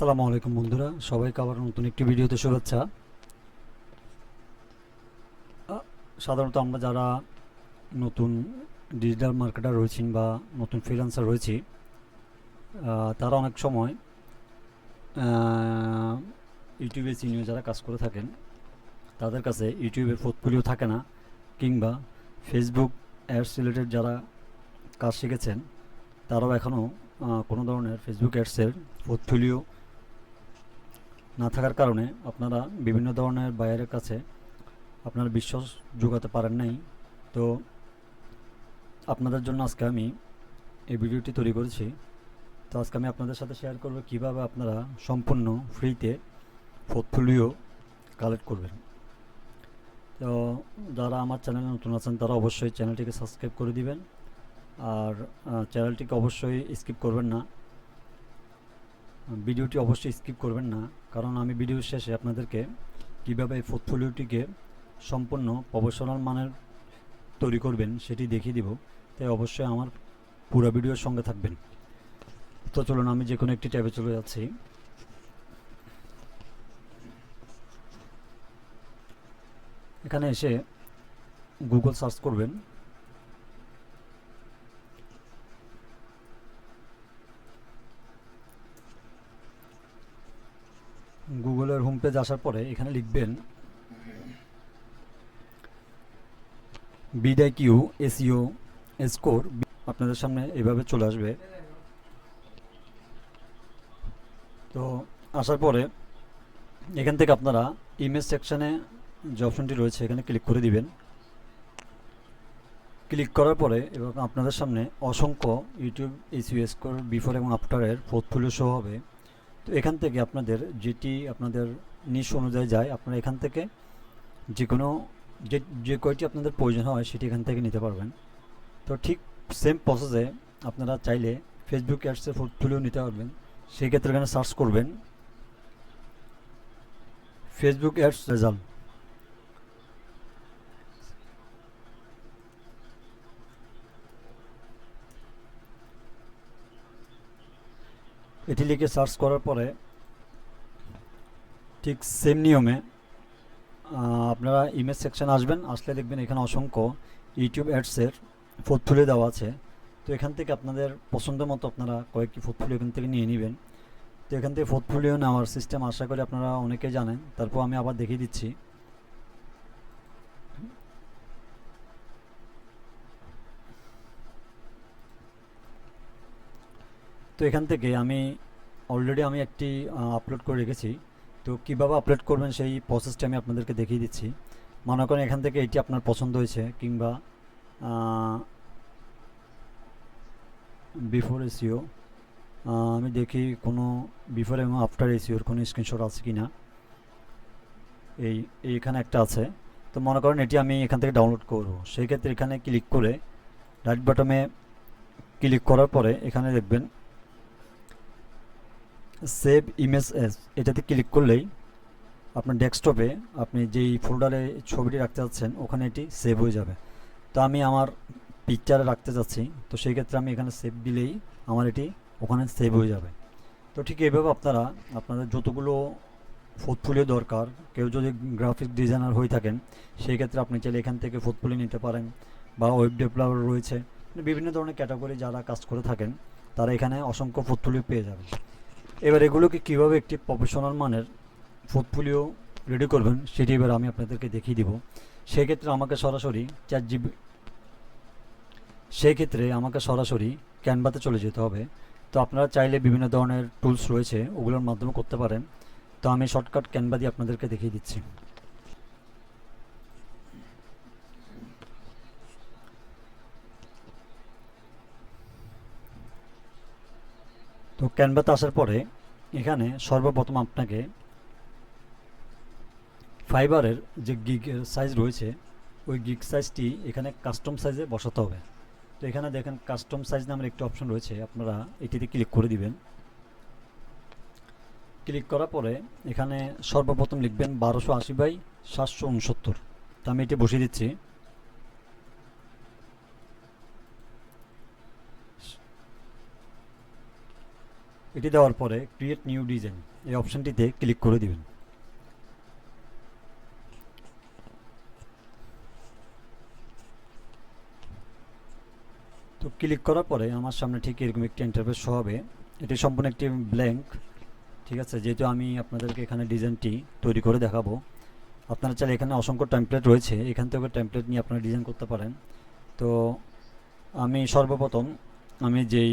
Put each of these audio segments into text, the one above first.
আসসালামু আলাইকুম বন্ধুরা, সবাইকে আবার নতুন একটি ভিডিওতে শুভেচ্ছা। সাধারণত আমরা যারা নতুন ডিজিটাল মার্কেটার রয়েছেন বা নতুন ফ্রিল্যান্সার রয়েছি তারা অনেক সময় ইউটিউবে সিনিয়র যারা কাজ করে থাকেন, তাদের কাছে ইউটিউবের পোর্টফোলিও থাকে না, কিংবা ফেসবুক অ্যাডস রিলেটেড যারা কাজ শিখেছেন, তারাও এখনও কোনো ধরনের ফেসবুক অ্যাডসের পোর্টফোলিও না থাকার কারণে আপনারা বিভিন্ন ধরনের বায়ারের কাছে আপনারা বিশ্বাস যোগাতে পারেন নাই। তো আপনাদের জন্য আজকে আমি এই ভিডিওটি তৈরি করেছি। তো আজকে আমি আপনাদের সাথে শেয়ার করব কীভাবে আপনারা সম্পূর্ণ ফ্রিতে পোর্টফোলিও কালেক্ট করবেন। তো যারা আমার চ্যানেলে নতুন আছেন, তারা অবশ্যই চ্যানেলটিকে সাবস্ক্রাইব করে দিবেন। আর চ্যানেলটিকে অবশ্যই স্কিপ করবেন না। ভিডিওটি অবশ্যই স্কিপ করবেন না, কারণ আমি ভিডিওর শেষে আপনাদেরকে কীভাবে এই পোর্টফোলিওটিকে সম্পূর্ণ প্রফেশনাল মানের তৈরি করবেন সেটি দেখিয়ে দিব, তাই অবশ্যই আমার পুরো ভিডিওর সঙ্গে থাকবেন। তো চলুন, আমি যে কোনো একটি ট্যাবে চলে যাচ্ছি। এখানে এসে গুগল সার্চ করবেন। গুগলের হোম পেজ আসার পরে এখানে লিখবেন বিডাই কিউ এসিও স্কোর আপনাদের সামনে এভাবে চলে আসবে। তো আসার পরে এখান থেকে আপনারা ইমেজ সেকশানে যে অপশনটি রয়েছে এখানে ক্লিক করে দিবেন। ক্লিক করার পরে এবং আপনাদের সামনে অসংখ্য ইউটিউব এসিও স্কোর বিফোর এবং আফটারের পোর্টফোলিও শো হবে। তো এখান থেকে আপনাদের যেটি আপনাদের নিশ অনুযায়ী যায়। আপনারা এখান থেকে যে কোনো যে যে কয়টি আপনাদের প্রয়োজন হয়, সেটি এখান থেকে নিতে পারবেন। তো ঠিক সেম প্রসেসে আপনারা চাইলে ফেসবুক অ্যাডসে অ্যাডসের তুলেও নিতে পারবেন। সেই ক্ষেত্রে এখানে সার্চ করবেন। ফেসবুক অ্যাডস রেজাল্ট এটি লিখে সার্চ করার পরে ঠিক সেম নিয়মে আপনারা ইমেজ সেকশন আসবেন, আসলে দেখবেন এখানে অসংখ্য ইউটিউব অ্যাডসের পোর্টফোলিও দেওয়া আছে। তো এখান থেকে আপনাদের পছন্দ মতো আপনারা কয়েকটি পোর্টফোলিও এখান থেকে নিয়ে নেবেন। তো এখান থেকে পোর্টফোলিও নেওয়ার সিস্টেম আশা করি আপনারা অনেকেই জানেন। তারপর আমি আবার দেখিয়ে দিচ্ছি। তো এখান থেকে আমি অলরেডি আমি একটি আপলোড করে রেখেছি। তো কীভাবে আপলোড করবেন সেই প্রসেসটা আমি আপনাদেরকে দেখিয়ে দিচ্ছি। মনে করেন এখান থেকে এটি আপনার পছন্দ হয়েছে কিংবা বিফোর এসিও আমি দেখি কোনো বিফোর এবং আফটার এসিওর কোনো স্ক্রিনশট আছে কি না এই, এইখানে একটা আছে। তো মনে করেন এটি আমি এখান থেকে ডাউনলোড করব। সেই ক্ষেত্রে এখানে ক্লিক করে রাইট বাটমে ক্লিক করার পরে এখানে দেখবেন সেভ ইমেজ এস, এটাতে ক্লিক করলেই আপনার ডেস্কটপে আপনি যেই ফোল্ডারে ছবিটি রাখতে চাচ্ছেন ওখানে এটি সেভ হয়ে যাবে। তো আমি আমার পিকচারে রাখতে চাচ্ছি তো সেই ক্ষেত্রে আমি এখানে সেভ দিলেই আমার এটি ওখানে সেভ হয়ে যাবে। তো ঠিক এইভাবে আপনারা, আপনাদের যতগুলো পোর্টফোলিও দরকার, কেউ যদি গ্রাফিক ডিজাইনার হয়ে থাকেন, সেই ক্ষেত্রে আপনি চাইলে এখান থেকে পোর্টফোলিও নিতে পারেন বা ওয়েব ডেভেলপার রয়েছে। বিভিন্ন ধরনের ক্যাটাগরি যারা কাজ করে থাকেন, তারা এখানে অসংখ্য পোর্টফোলিও পেয়ে যাবেন। এবার এগুলোকে কীভাবে একটি প্রফেশনাল মানের পোর্টফোলিও রেডি করবেন, সেটি এবার আমি আপনাদেরকে দেখিয়ে দিব। সেক্ষেত্রে আমাকে সরাসরি চার জিবি সেক্ষেত্রে আমাকে সরাসরি ক্যানভাতে চলে যেতে হবে। তো আপনারা চাইলে বিভিন্ন ধরনের টুলস রয়েছে, ওগুলোর মাধ্যমে করতে পারেন। তো আমি শর্টকাট ক্যানভা দিয়ে আপনাদেরকে দেখিয়ে দিচ্ছি। তো ক্যানভাতে আসার পরে এখানে সর্বপ্রথম আপনাকে ফাইবারের যে গিগের সাইজ রয়েছে, ওই গিগ সাইজটি এখানে কাস্টম সাইজে বসাতে হবে। তো এখানে দেখেন কাস্টম সাইজ নামের একটি অপশন রয়েছে, আপনারা এটিতে ক্লিক করে দিবেন। ক্লিক করার পরে এখানে সর্বপ্রথম লিখবেন বারোশো আশি বাই সাতশো উনসত্তর। তো আমি এটি বসিয়ে দিচ্ছি। এটি দেওয়ার পরে ক্রিয়েট নিউ ডিজাইন এই অপশানটিতে ক্লিক করে দিবেন। তো ক্লিক করার পরে আমার সামনে ঠিক এরকম একটি ইন্টারফেস শো হবে। এটি সম্পূর্ণ একটি ব্ল্যাঙ্ক ঠিক আছে? যেহেতু আমি আপনাদেরকে এখানে ডিজাইনটি তৈরি করে দেখাবো। আপনারা চাইলে এখানে অসংখ্য টেমপ্লেট রয়েছে। এখান থেকে টেমপ্লেট নিয়ে আপনারা ডিজাইন করতে পারেন। তো আমি সর্বপ্রথম আমি যেই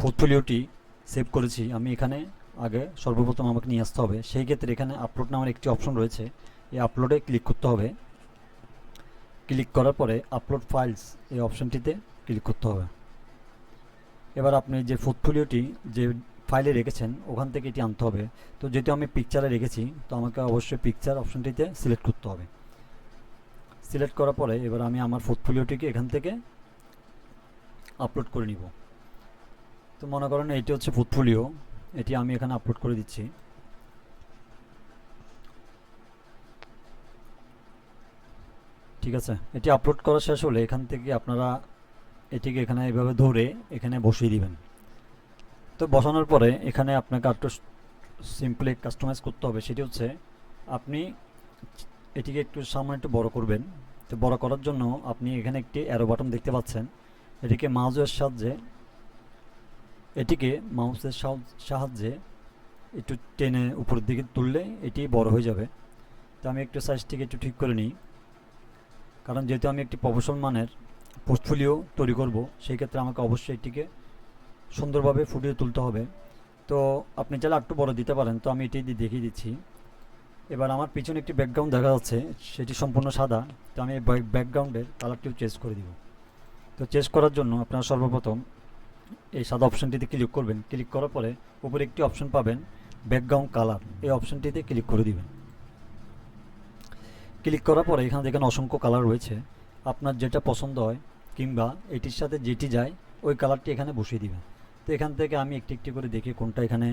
পোর্টফোলিওটি সেভ করেছি, আমি এখানে আগে সর্বপ্রথম আমাকে নিয়ে আসতে হবে। সেই ক্ষেত্রে এখানে আপলোড নামের একটি অপশন রয়েছে। এই আপলোডে ক্লিক করতে হবে। ক্লিক করার পরে আপলোড ফাইলস এই অপশনটিতে ক্লিক করতে হবে। এবার আপনি যে পোর্টফোলিওটি যে ফাইলে রেখেছেন, ওখান থেকে এটি আনতে হবে। তো যেহেতু আমি পিকচারে রেখেছি, তো আমাকে অবশ্যই পিকচার অপশনটিতে সিলেক্ট করতে হবে। সিলেক্ট করার পরে এবার আমি আমার পোর্টফোলিওটিকে এখান থেকে আপলোড করে নিব। তো মনে করেন এটি হচ্ছে পোর্টফোলিও এটি আমি এখানে আপলোড করে দিচ্ছি। ঠিক আছে, এটি আপলোড করা শেষ হলে এখান থেকে আপনারা এটিকে এখানে এভাবে ধরে এখানে বসিয়ে দিবেন। তো বসানোর পরে এখানে আপনাকে একটু সিম্পলি কাস্টমাইজ করতে হবে। সেটি হচ্ছে আপনি এটিকে একটু সামনে একটু বড় করবেন। তো বড় করার জন্য আপনি এখানে একটি অ্যারো বাটন দেখতে পাচ্ছেন। এটিকে মাউসের সাহায্যে এটিকে মাউসের সাহায্যে একটু টেনে উপরের দিকে তুললে এটি বড় হয়ে যাবে। তো আমি একটু সাইজটিকে একটু ঠিক করে নিই। কারণ যেহেতু আমি একটি প্রফেশন মানের পোর্টফোলিও তৈরি করব, সেই ক্ষেত্রে আমাকে অবশ্যই এটিকে সুন্দরভাবে ফুটিয়ে তুলতে হবে। তো আপনি চাইলে একটু বড় দিতে পারেন। তো আমি এটি দেখিয়ে দিচ্ছি। এবার আমার পিছনে একটি ব্যাকগ্রাউন্ড দেখা যাচ্ছে। সেটি সম্পূর্ণ সাদা। তো আমি ব্যাকগ্রাউন্ডের কালারটিও চেঞ্জ করে দিব। তো চেঞ্জ করার জন্য আপনারা সর্বপ্রথম এই সাদা অপশানটিতে ক্লিক করবেন। ক্লিক করার পরে উপরে একটি অপশন পাবেন ব্যাকগ্রাউন্ড কালার এই অপশানটিতে ক্লিক করে দিবেন। ক্লিক করার পরে এখানে দেখেন অসংখ্য কালার রয়েছে। আপনার যেটা পছন্দ হয় কিংবা এটির সাথে যেটি যায়, ওই কালারটি এখানে বসিয়ে দিবেন। তো এখান থেকে আমি একটি একটি করে দেখি কোনটা এখানে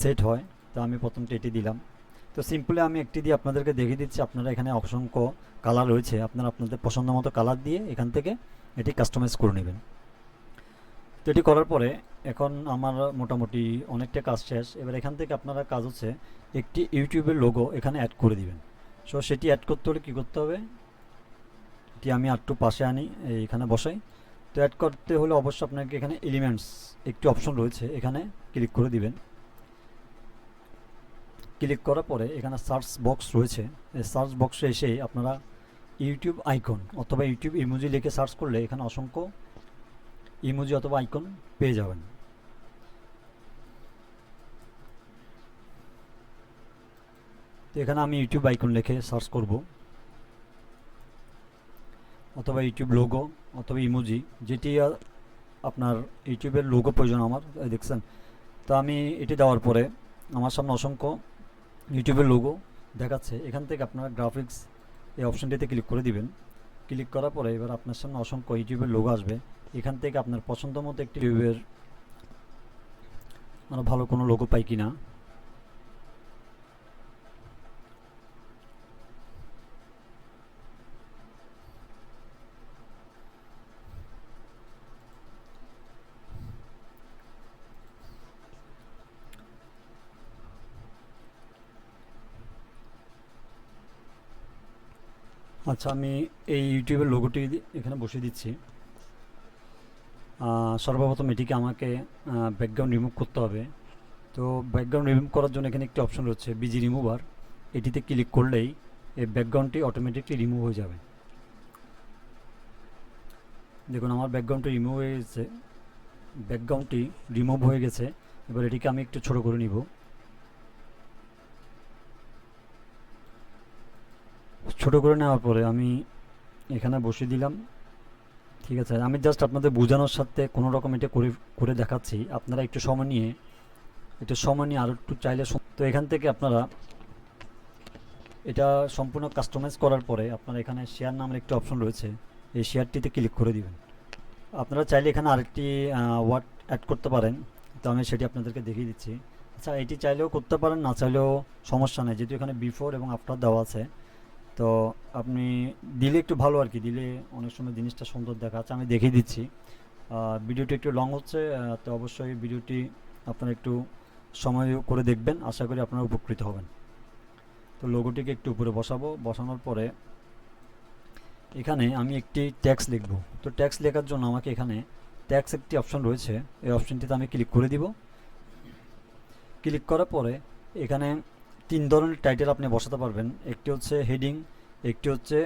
সেট হয়। তো আমি প্রথমটা এটি দিলাম। তো সিম্পলি আমি একটি দিয়ে আপনাদেরকে দেখিয়ে দিচ্ছি, আপনারা এখানে অসংখ্য কালার রয়েছে। আপনারা আপনাদের পছন্দ মতো কালার দিয়ে এখান থেকে এটি কাস্টমাইজ করে নেবেন। তো এটি করার পরে এখন আমার মোটামুটি অনেকটা কাজ শেষ। এবার এখান থেকে আপনারা কাজ হচ্ছে একটি ইউটিউবের লোগো এখানে অ্যাড করে দিবেন। সো সেটি অ্যাড করতে হলে কী করতে হবে? এটি আমি একটু পাশে আনি এখানে বসাই। তো অ্যাড করতে হলে অবশ্যই আপনাকে এখানে এলিমেন্টস একটি অপশন রয়েছে, এখানে ক্লিক করে দিবেন। ক্লিক করার পরে এখানে সার্চ বক্স রয়েছে। এই সার্চ বক্সে এসে আপনারা ইউটিউব আইকন অথবা ইউটিউব ইমোজি লিখে সার্চ করলে এখানে অসংখ্য ইমোজি অথবা আইকন পেয়ে যাবেন। তো এখানে আমি ইউটিউব আইকন লিখে সার্চ করব। অথবা ইউটিউব লোগো অথবা ইমোজি, যেটি আপনার ইউটিউবের লোগো প্রয়োজন আমার দেখছেন। তো আমি এটি দেওয়ার পরে আমার সামনে অসংখ্য ইউটিউবের লোগো দেখাচ্ছে। এখান থেকে আপনারা গ্রাফিক্স এই অপশানটিতে ক্লিক করে দিবেন। ক্লিক করার পরে এবার আপনার সামনে অসংখ্য ইউটিউবের লোক আসবে। এখান থেকে আপনার পছন্দ মতো একটি ইউটিউবের মানে ভালো কোনো লোকও পাই কি আচ্ছা আমি এই ইউটিউবের লোগোটি এখানে বসিয়ে দিচ্ছি। সর্বপ্রথম এটিকে আমাকে ব্যাকগ্রাউন্ড রিমুভ করতে হবে। তো ব্যাকগ্রাউন্ড রিমুভ করার জন্য এখানে একটি অপশন রয়েছে বিজি রিমুভার এটিতে ক্লিক করলেই এই ব্যাকগ্রাউন্ডটি অটোমেটিকলি রিমুভ হয়ে যাবে। দেখুন, আমার ব্যাকগ্রাউন্ডটি রিমুভ হয়ে গেছে। ব্যাকগ্রাউন্ডটি রিমুভ হয়ে গেছে। এবার এটিকে আমি একটু ছোট করে নিব। ছোট করে নেওয়ার পরে আমি এখানে বসিয়ে দিলাম। ঠিক আছে, আমি জাস্ট আপনাদের বোঝানোর সাথে কোনো রকম এটা করে করে দেখাচ্ছি। আপনারা একটু সময় নিয়ে, একটু সময় নিয়ে আরও একটু চাইলে তো এখান থেকে আপনারা এটা সম্পূর্ণ কাস্টমাইজ করার পরে আপনারা এখানে শেয়ার নামের একটি অপশন রয়েছে। এই শেয়ারটিতে ক্লিক করে দিবেন। আপনারা চাইলে এখানে আরেকটি ওয়ার্ড অ্যাড করতে পারেন। তো আমি সেটি আপনাদেরকে দেখিয়ে দিচ্ছি। আচ্ছা এটি চাইলেও করতে পারেন, না চাইলেও সমস্যা নেই। যেহেতু এখানে বিফোর এবং আফটার দেওয়া আছে তো আপনি দিলে একটু ভালো আর কি, দিলে অনেক সময় জিনিসটা সুন্দর দেখাচ্ছে আমি দেখিয়ে দিচ্ছি। ভিডিওটি একটু লং হচ্ছে তো অবশ্যই ভিডিওটি আপনারা একটু সময় করে দেখবেন, আশা করি আপনারা উপকৃত হবেন। তো লোগোটিকে একটু উপরে বসাবো, বসানোর পরে এখানে আমি একটি ট্যাক্স লিখব। তো ট্যাক্স লেখার জন্য আমাকে এখানে ট্যাক্স একটি অপশন রয়েছে, এই অপশনটিতে আমি ক্লিক করে দিব। ক্লিক করার পরে এখানে তিন ধরনের টাইটেল আপনি বসাতে পারবেন। একটি হচ্ছে হেডিং, একটি হচ্ছে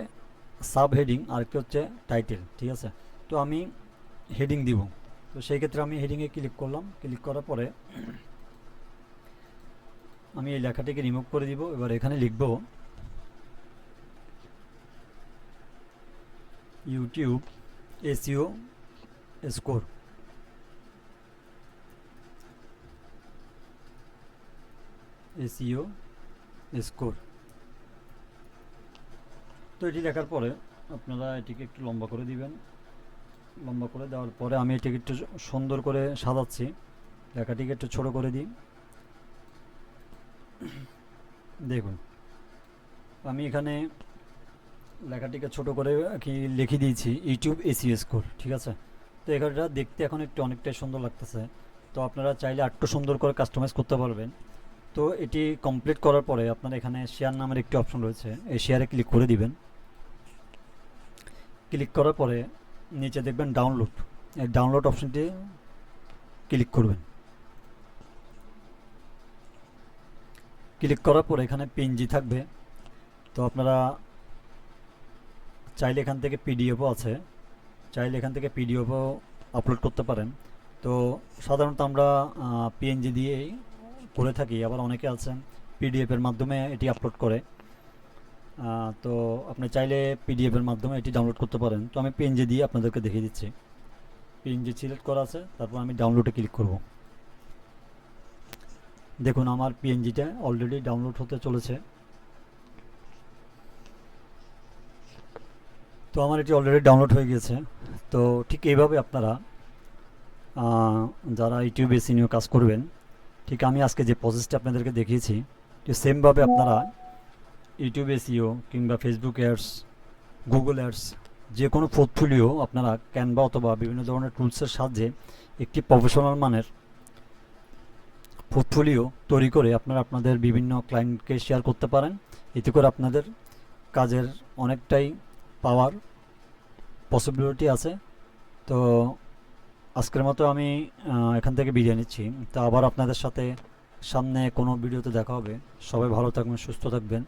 সাব হেডিং আর একটি হচ্ছে টাইটেল, ঠিক আছে? তো আমি হেডিং দিব। তো সেই ক্ষেত্রে আমি হেডিংয়ে ক্লিক করলাম। ক্লিক করার পরে আমি এই লেখাটিকে রিমুভ করে দিব। এবার এখানে লিখব YouTube SEO score. SEO score. তো এটি লেখার পরে আপনারা এটিকে একটু লম্বা করে দিবেন। লম্বা করে দেওয়ার পরে আমি এটিকে একটু সুন্দর করে সাজাচ্ছি। লেখাটিকে একটু ছোট করে দিই। দেখুন, আমি এখানে লেখাটিকে ছোট করে কি লিখে দিয়েছি, ইউটিউব এসিও স্কোর, ঠিক আছে? তো এখানটা দেখতে এখন একটু অনেকটাই সুন্দর লাগতেছে। তো আপনারা চাইলে আরটু সুন্দর করে কাস্টমাইজ করতে পারবেন। তো এটি কমপ্লিট করার পরে আপনার এখানে শেয়ার নামের একটি অপশন রয়েছে। এই শেয়ারে ক্লিক করে দিবেন। ক্লিক করার পরে নিচে দেখবেন ডাউনলোড এই ডাউনলোড অপশনটি ক্লিক করবেন। ক্লিক করার পরে এখানে পিএনজি থাকবে। তো আপনারা চাইলে এখান থেকে পিডিএফও আছে। চাইলে এখান থেকে পিডিএফও আপলোড করতে পারেন। তো সাধারণত আমরা পিএনজি দিয়েই করে থাকি, আবার অনেকে আছেন পিডিএফের মাধ্যমে এটি আপলোড করে। তো আপনি চাইলে পিডিএফের মাধ্যমে এটি ডাউনলোড করতে পারেন। তো আমি পিএনজি দিয়ে আপনাদেরকে দেখিয়ে দিচ্ছি। পিএনজি সিলেক্ট করা আছে, তারপর আমি ডাউনলোডে ক্লিক করব। দেখুন, আমার পিএনজিটা অলরেডি ডাউনলোড হতে চলেছে। তো আমার এটি অলরেডি ডাউনলোড হয়ে গিয়েছে। তো ঠিক এইভাবে আপনারা যারা ইউটিউবে সিনিয়র কাজ করবেন ঠিক আমি আজকে যে প্রসেসটা আপনাদেরকে দেখিয়েছি তো সেমভাবে আপনারা ইউটিউব এসিও কিংবা ফেসবুক অ্যাডস গুগল অ্যাডস যে কোনো পোর্টফোলিও আপনারা ক্যানভা অথবা বিভিন্ন ধরনের টুলসের সাহায্যে একটি প্রফেশনাল মানের পোর্টফোলিও তৈরি করে আপনারা আপনাদের বিভিন্ন ক্লায়েন্টকে শেয়ার করতে পারেন। এতে করে আপনাদের কাজের অনেকটাই পাওয়ার পসিবিলিটি আছে। তো আজকের মতো আমি এখান থেকে বিরিয়ানি নিচ্ছি। তা আবার আপনাদের সাথে সামনে কোনো ভিডিওতে দেখা হবে। সবাই ভালো থাকবেন, সুস্থ থাকবেন।